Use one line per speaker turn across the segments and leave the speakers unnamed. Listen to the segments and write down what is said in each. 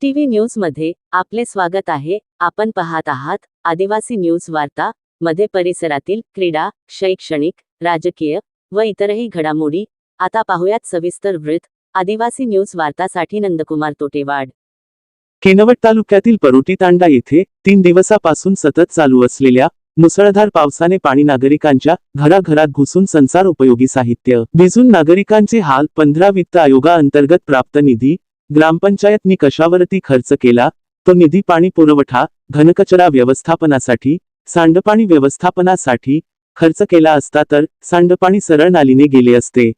TV न्यूजमध्ये आपले स्वागत आहे. आपण पाहत आहात आदिवासी न्यूज वार्ता मध्ये परिसरातील क्रीडा शैक्षणिक राजकीय व इतरही घडामोडी. आता पाहुयात सविस्तर वृत्त. आदिवासी न्यूज वार्तासाठी नंदकुमार तोटेवाड.
केनवट तालुक्यातील परोटी तांडा येथे तीन दिवसापासून सतत चालू असलेल्या मुसळधार पावसाने पाणी नागरिकांच्या घराघरात घुसून संसार उपयोगी साहित्य. भिजून नागरिकांचे हाल पंधरा वित्त आयोगाअंतर्गत प्राप्त निधी ग्रामपंचायतनी कशावरती खर्च केला? तो निधी पाणी पुरवठा घनकचरा व्यवस्थापनासाठी सांडपाणी व्यवस्थापनासाठी खर्च केला असता तर सांडपाणी सरळ नालीने गेले असते.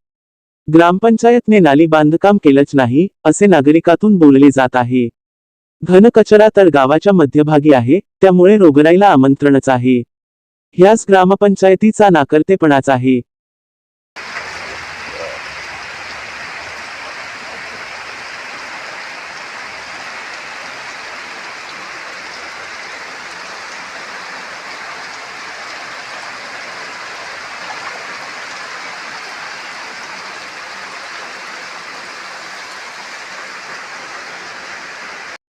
ग्रामपंचायतने नाली बांधकाम केलंच नाही असे नागरिकातून बोलले जात आहे. घनकचरा तर गावाच्या मध्यभागी आहे त्यामुळे रोगराईला आमंत्रणच आहे. ह्याच ग्रामपंचायतीचा नाकर्तेपणाच आहे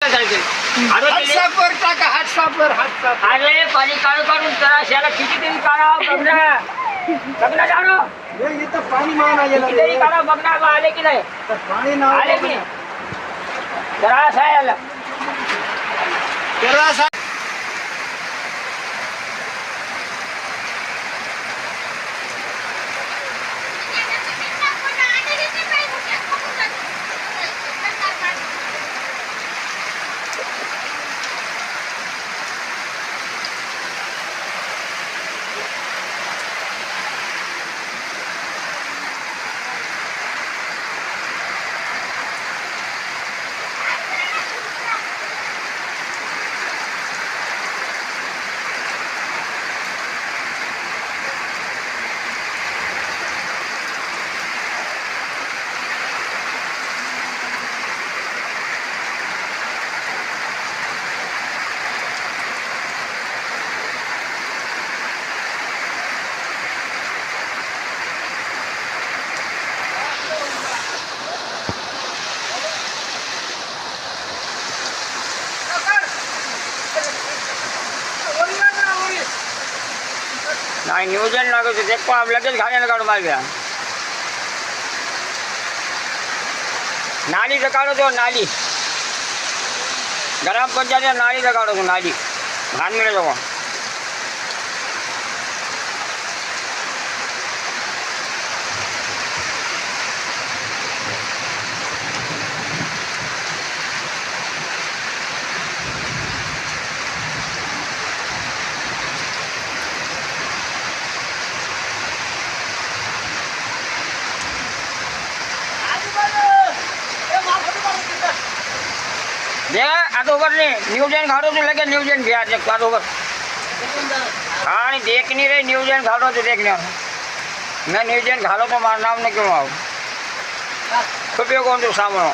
हात साफवर हात
अरे पाणी काढून काढून जरा शेला कितीतरी काढा बघणं जाणं
इथं पाणी
कितीतरी. काढा बघणं बा आले की नाही?
तर पाणी नाव
आले की जरा असं आहे.
तेरा सा-
काय नियोजन लागत होते पण लगेच घाण्याला काढून मारल्या. नालीचं काढतो नाली. ग्रामपंचायत नालीचं काढतो नाली. घाण मिळेल બે આદો ઓવર ને ન્યૂઝીલેન્ડ ઘાડો તો લાગે ન્યૂઝીલેન્ડ બે આજે આદો ઓવર હા ને દેખ નહીં રે ન્યૂઝીલેન્ડ ઘાડો તો દેખ ને મેં ન્યૂઝીલેન્ડ ઘાડો તો મારું નામ ને કેવું આવું. ખૂબ કોણ તું સાંભળો.